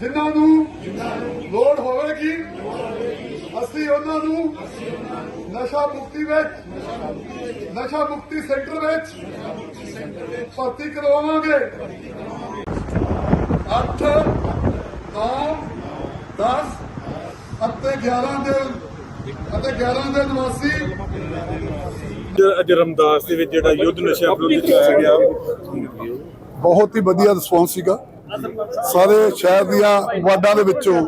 ਜਿਨ੍ਹਾਂ ਨੂੰ ਲੋੜ ਹੋਵੇਗੀ ਅਸੀਂ ਉਹਨਾਂ ਨੂੰ ਨਸ਼ਾ ਮੁਕਤੀ ਵਿੱਚ ਨਸ਼ਾ ਮੁਕਤੀ ਸੈਂਟਰ ਵਿੱਚ ਭਰਤੀ ਕਰਵਾਵਾਂਗੇ। 8 9 10 ਅਤੇ 11 ਦੇ ਅਤੇ 11 ਦੇ ਨਿਵਾਸੀ। ਅੱਜ ਰਮਦਾਸ ਦੇ ਵਿੱਚ ਜਿਹੜਾ ਯੁੱਧ ਨਸ਼ਾ ਵਿਰੁੱਧ ਚਲਾਇਆ ਗਿਆ। ਬਹੁਤ ਹੀ ਵਧੀਆ ਰਿਸਪੌਂਸ ਸੀਗਾ। ਸਾਰੇ ਸ਼ਹਿਰ ਦੀਆਂ ਵਾਰਡਾਂ ਦੇ ਵਿੱਚੋਂ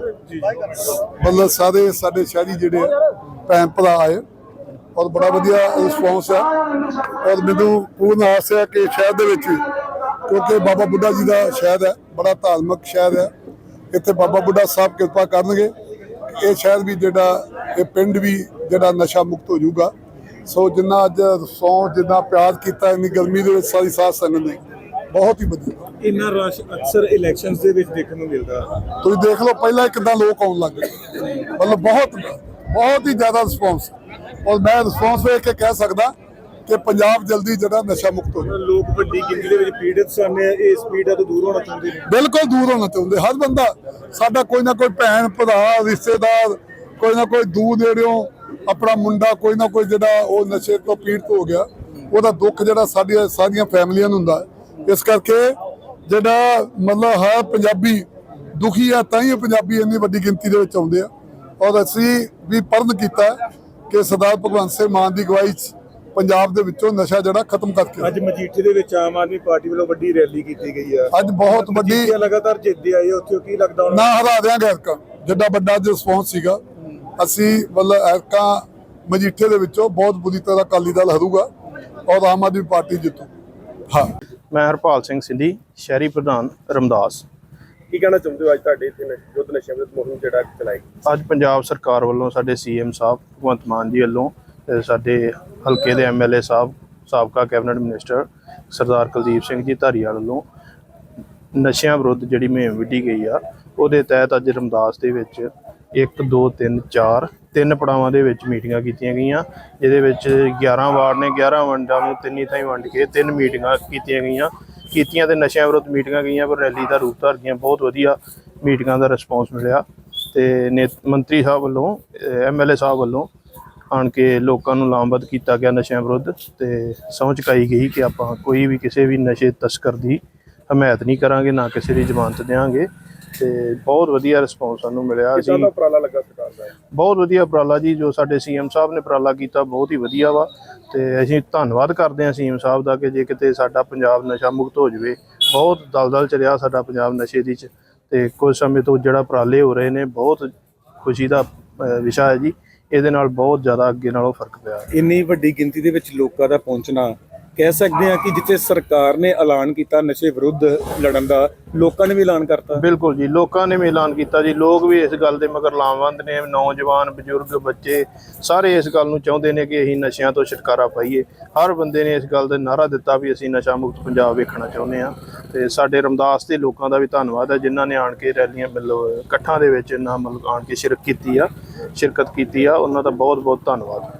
ਮਤਲਬ ਸਾਰੇ ਸਾਡੇ ਸ਼ਹਿਰੀ ਜਿਹੜੇ ਭੈਣ ਭਰਾ ਆਏ। ਔਰ ਬੜਾ ਵਧੀਆ ਰਿਸਪੌਂਸ ਆ। ਔਰ ਮੈਨੂੰ ਪੂਰਨ ਆਸ ਹੈ ਕਿ ਸ਼ਹਿਰ ਦੇ ਵਿੱਚ, ਕਿਉਂਕਿ ਬਾਬਾ ਬੁੱਢਾ ਜੀ ਦਾ ਸ਼ਹਿਰ ਹੈ, ਬੜਾ ਧਾਰਮਿਕ ਸ਼ਹਿਰ ਹੈ। ਇੱਥੇ ਬਾਬਾ ਬੁੱਢਾ ਸਾਹਿਬ ਕਿਰਪਾ ਕਰਨਗੇ। ਇਹ ਸ਼ਹਿਰ ਵੀ ਜਿਹੜਾ, ਇਹ ਪਿੰਡ ਵੀ ਜਿਹੜਾ ਨਸ਼ਾ ਮੁਕਤ ਹੋ ਜਾਊਗਾ। ਸੋ ਜਿੰਨਾ ਅੱਜ ਸੌ ਜਿੰਨਾ ਪਿਆਰ ਕੀਤਾ, ਇੰਨੀ ਗਰਮੀ ਦੇ ਵਿੱਚ ਸਾਰੀ ਸਾਥ ਸੰਗਤ ਨੇ। ਬਹੁਤ ਹੀ ਵਧੀਆ। ਇੰਨਾ ਰਸ਼ ਅਕਸਰ ਇਲੈਕਸ਼ਨਸ ਦੇ ਵਿੱਚ ਦੇਖਣ ਨੂੰ ਮਿਲਦਾ। ਤੁਸੀਂ ਦੇਖ ਲਓ ਪਹਿਲਾਂ ਕਿਦਾਂ ਲੋਕ ਆਉਣ ਲੱਗ ਗਏ। ਮਤਲਬ ਬਹੁਤ ਬਹੁਤ ਹੀ ਜ਼ਿਆਦਾ ਰਿਸਪੌਂਸ ਔਰ ਮੈਂ ਰਿਸਪੌਂਸ ਵੇਖ ਕੇ ਕਹਿ ਸਕਦਾ ਕਿ ਪੰਜਾਬ ਜਲਦੀ ਜਿਹੜਾ ਨਸ਼ਾ ਮੁਕਤ ਹੋ ਜਾਵੇ। ਲੋਕ ਵੱਡੀ ਗਿਣਤੀ ਦੇ ਵਿੱਚ ਪੀੜਤ ਸਨ ਇਸ ਪੀੜਾ ਤੋਂ ਦੂਰ ਹੋਣਾ ਚਾਹੁੰਦੇ ਨੇ। ਬਿਲਕੁਲ ਦੂਰ ਹੋਣਾ ਚਾਹੁੰਦੇ। ਹਰ ਬੰਦਾ ਸਾਡਾ ਕੋਈ ਨਾ ਕੋਈ ਭੈਣ ਭਰਾ ਰਿਸ਼ਤੇਦਾਰ ਕੋਈ ਨਾ ਕੋਈ ਦੂਰ ਨੇੜਿਓਂ ਆਪਣਾ ਮੁੰਡਾ ਕੋਈ ਨਾ ਕੋਈ ਜਿਹੜਾ ਉਹ ਨਸ਼ੇ ਤੋਂ ਪੀੜਤ ਹੋ ਗਿਆ ਉਹਦਾ ਦੁੱਖ ਜਿਹੜਾ ਸਾਡੀਆਂ ਸਾਰੀਆਂ ਫੈਮਲੀਆਂ ਨੂੰ ਹੁੰਦਾ ਹੈ। ਇਸ ਕਰਕੇ ਜਿਹੜਾ ਮਤਲਬ ਹਰ ਪੰਜਾਬੀ ਦੁਖੀ ਆ ਤਾਂ ਹੀ ਪੰਜਾਬੀ ਇੰਨੀ ਵੱਡੀ ਗਿਣਤੀ ਦੇ ਵਿੱਚ ਆਉਂਦੇ ਆ। ਔਰ ਅਸੀਂ ਵੀ ਪਰਨ ਕੀਤਾ ਹੈ ਕਿ ਸਰਦਾਰ ਭਗਵੰਤ ਸਿੰਘ ਮਾਨ ਦੀ ਅਗਵਾਈ 'ਚ ਪੰਜਾਬ ਦੇ ਵਿੱਚੋਂ ਨਸ਼ਾ ਜਿਹੜਾ ਖਤਮ ਕਰਕੇ ਅੱਜ ਮਜੀਠੇ ਦੇ ਵਿੱਚ ਆਮ ਆਦਮੀ ਪਾਰਟੀ ਵੱਲੋਂ ਵੱਡੀ ਰੈਲੀ ਕੀਤੀ ਗਈ ਆ। ਅੱਜ ਬਹੁਤ ਵੱਡੀ ਲਗਾਤਾਰ ਜਿੱਤਦੇ ਆਏ ਉੱਥੇ ਕੀ ਲੱਗਦਾ ਨਾ ਹਰਾ ਦਿਆਂਗੇ ਐਰਕਾ ਜਿੱਡਾ ਵੱਡਾ ਰਿਸਪੌਂਸ ਸੀਗਾ। ਅਸੀਂ ਮਤਲਬ ਐਰਕਾ ਮਜੀਠੇ ਦੇ ਵਿੱਚੋਂ ਬਹੁਤ ਬੁਰੀ ਤਰ੍ਹਾਂ ਅਕਾਲੀ ਦਲ ਹਰੂਗਾ ਔਰ ਆਮ ਆਦਮੀ ਪਾਰਟੀ ਜਿੱਤੂ। ਹਾਂ। ਮੈਂ ਹਰਪਾਲ ਸਿੰਘ ਸਿੰਧੀ ਸ਼ਹਿਰੀ ਪ੍ਰਧਾਨ ਰਮਦਾਸ। ਕੀ ਕਹਿਣਾ ਚਾਹੁੰਦੇ ਹੋ ਅੱਜ ਤੁਹਾਡੇ ਇੱਥੇ ਨਸ਼ਾ- ਯੁੱਧ ਨਸ਼ਾ ਵਿਰੁੱਧ ਮੁਹਿੰਮ ਜਿਹੜਾ ਚਲਾਈ ਅੱਜ ਪੰਜਾਬ ਸਰਕਾਰ ਵੱਲੋਂ ਸਾਡੇ ਸੀਐਮ ਸਾਹਿਬ ਭਗਵੰਤ ਮਾਨ ਜੀ ਵੱਲੋਂ ਤੇ ਸਾਡੇ ਹਲਕੇ ਦੇ ਐਮਐਲਏ ਸਾਹਿਬ ਸਾਬਕਾ ਕੈਬਨਿਟ ਮਿਨਿਸਟਰ ਸਰਦਾਰ ਕੁਲਦੀਪ ਸਿੰਘ ਜੀ ਧਾਰੀਵਾਲ ਵੱਲੋਂ ਨਸ਼ਿਆਂ ਵਿਰੁੱਧ ਜਿਹੜੀ ਮੁਹਿੰਮ ਵਿੱਢੀ ਗਈ ਆ ਉਹਦੇ ਤਹਿਤ ਅੱਜ ਰਮਦਾਸ ਦੇ ਵਿੱਚ 1 2 3 4 ਤਿੰਨ ਪੜਾਵਾਂ ਦੇ ਵਿੱਚ ਮੀਟਿੰਗਾਂ ਕੀਤੀਆਂ ਗਈਆਂ। ਜਿਹਦੇ ਵਿੱਚ 11 ਵਾਰਡ ਨੇ 11 ਵੰਡਾਂ ਨੂੰ ਤਿੰਨੀ ਥਾਈਂ ਵੰਡ ਕੇ ਤਿੰਨ ਮੀਟਿੰਗਾਂ ਕੀਤੀਆਂ ਗਈਆਂ। ਕੀਤੀਆਂ ਤੇ ਨਸ਼ਿਆਂ ਵਿਰੁੱਧ ਮੀਟਿੰਗਾਂ ਗਈਆਂ, ਪਰ ਰੈਲੀ ਦਾ ਰੂਪ ਧਾਰ ਗਈਆਂ ਬਹੁਤ ਵਧੀਆ ਮੀਟਿੰਗਾਂ ਦਾ ਰਿਸਪੌਂਸ ਮਿਲਿਆ। ਤੇ ਨੇ- ਮੰਤਰੀ ਸਾਹਿਬ ਵੱਲੋਂ ਐਮਐਲਏ ਸਾਹਿਬ ਵੱਲੋਂ ਆਣ ਕੇ ਲੋਕਾਂ ਨੂੰ ਲਾਮਬੱਧ ਕੀਤਾ ਗਿਆ ਨਸ਼ਿਆਂ ਵਿਰੁੱਧ ਤੇ ਸਹੁੰ ਚੁਕਾਈ ਗਈ ਕਿ ਆਪਾਂ ਕੋਈ ਵੀ ਕਿਸੇ ਵੀ ਨਸ਼ੇ ਤਸਕਰ ਦੀ ਹਮਾਇਤ ਨਹੀਂ ਕਰਾਂਗੇ, ਨਾ ਕਿਸੇ ਦੀ ਜ਼ਮਾਨਤ ਦੇਵਾਂਗੇ ਤੇ ਬਹੁਤ ਵਧੀਆ ਰਿਸਪੌਂਸ ਸਾਨੂੰ ਮਿਲਿਆ ਕਿਦਾਂ ਦਾ ਉਪਰਾਲਾ ਲੱਗਾ ਸਰਕਾਰ ਦਾ? ਬਹੁਤ ਵਧੀਆ ਉਪਰਾਲਾ ਜੀ ਜੋ ਸਾਡੇ ਸੀਐਮ ਸਾਹਿਬ ਨੇ ਉਪਰਾਲਾ ਕੀਤਾ ਬਹੁਤ ਹੀ ਵਧੀਆ ਵਾ। ਤੇ ਅਸੀਂ ਧੰਨਵਾਦ ਕਰਦੇ ਹਾਂ ਸੀਐਮ ਸਾਹਿਬ ਦਾ ਕਿ ਜੇ ਕਿਤੇ ਸਾਡਾ ਪੰਜਾਬ ਨਸ਼ਾ ਮੁਕਤ ਹੋ ਜਾਵੇ ਬਹੁਤ ਦਲਦਲ ਚ ਰਿਹਾ ਸਾਡਾ ਪੰਜਾਬ ਨਸ਼ੇ ਦੀ ਚ। ਤੇ ਕੁਝ ਸਮੇਂ ਤੋਂ ਜਿਹੜਾ ਉਪਰਾਲੇ ਹੋ ਰਹੇ ਨੇ ਬਹੁਤ ਖੁਸ਼ੀ ਦਾ ਵਿਸ਼ਾ ਹੈ ਜੀ। ਇਹਦੇ ਨਾਲ ਬਹੁਤ ਜ਼ਿਆਦਾ ਅੱਗੇ ਨਾਲੋਂ ਫ਼ਰਕ ਪਿਆ। ਇੰਨੀ ਵੱਡੀ ਗਿਣਤੀ ਦੇ ਵਿੱਚ ਲੋਕਾਂ ਦਾ ਪਹੁੰਚਣਾ ਕਹਿ ਸਕਦੇ ਹਾਂ ਕਿ ਜਿੱਥੇ ਸਰਕਾਰ ਨੇ ਐਲਾਨ ਕੀਤਾ ਨਸ਼ੇ ਵਿਰੁੱਧ ਲੜਨ ਦਾ, ਲੋਕਾਂ ਨੇ ਵੀ ਐਲਾਨ ਕਰਤਾ। ਬਿਲਕੁਲ ਜੀ, ਲੋਕਾਂ ਨੇ ਵੀ ਐਲਾਨ ਕੀਤਾ ਜੀ। ਲੋਕ ਵੀ ਇਸ ਗੱਲ ਦੇ ਮਗਰ ਲਾਮਬੰਦ ਨੇ, ਨੌਜਵਾਨ, ਬਜ਼ੁਰਗ, ਬੱਚੇ ਸਾਰੇ ਇਸ ਗੱਲ ਨੂੰ ਚਾਹੁੰਦੇ ਨੇ ਕਿ ਅਸੀਂ ਨਸ਼ਿਆਂ ਤੋਂ ਛੁਟਕਾਰਾ ਪਾਈਏ। ਹਰ ਬੰਦੇ ਨੇ ਇਸ ਗੱਲ ਦਾ ਨਾਰਾ ਦਿੱਤਾ ਵੀ ਅਸੀਂ ਨਸ਼ਾ ਮੁਕਤ ਪੰਜਾਬ ਵੇਖਣਾ ਚਾਹੁੰਦੇ ਹਾਂ। ਤੇ ਸਾਡੇ ਰਮਦਾਸ ਦੇ ਲੋਕਾਂ ਦਾ ਵੀ ਧੰਨਵਾਦ ਹੈ, ਜਿਨ੍ਹਾਂ ਨੇ ਆਣ ਕੇ ਰੈਲੀਆਂ ਮਤਲਬ ਇਕੱਠਾਂ ਦੇ ਵਿੱਚ ਨਾ ਮਤਲਬ ਆਣ ਕੇ ਸ਼ਿਰਕਤ ਕੀਤੀ ਆ, ਸ਼ਿਰਕਤ ਕੀਤੀ ਆ। ਉਹਨਾਂ ਦਾ ਬਹੁਤ ਬਹੁਤ ਧੰਨਵਾਦ।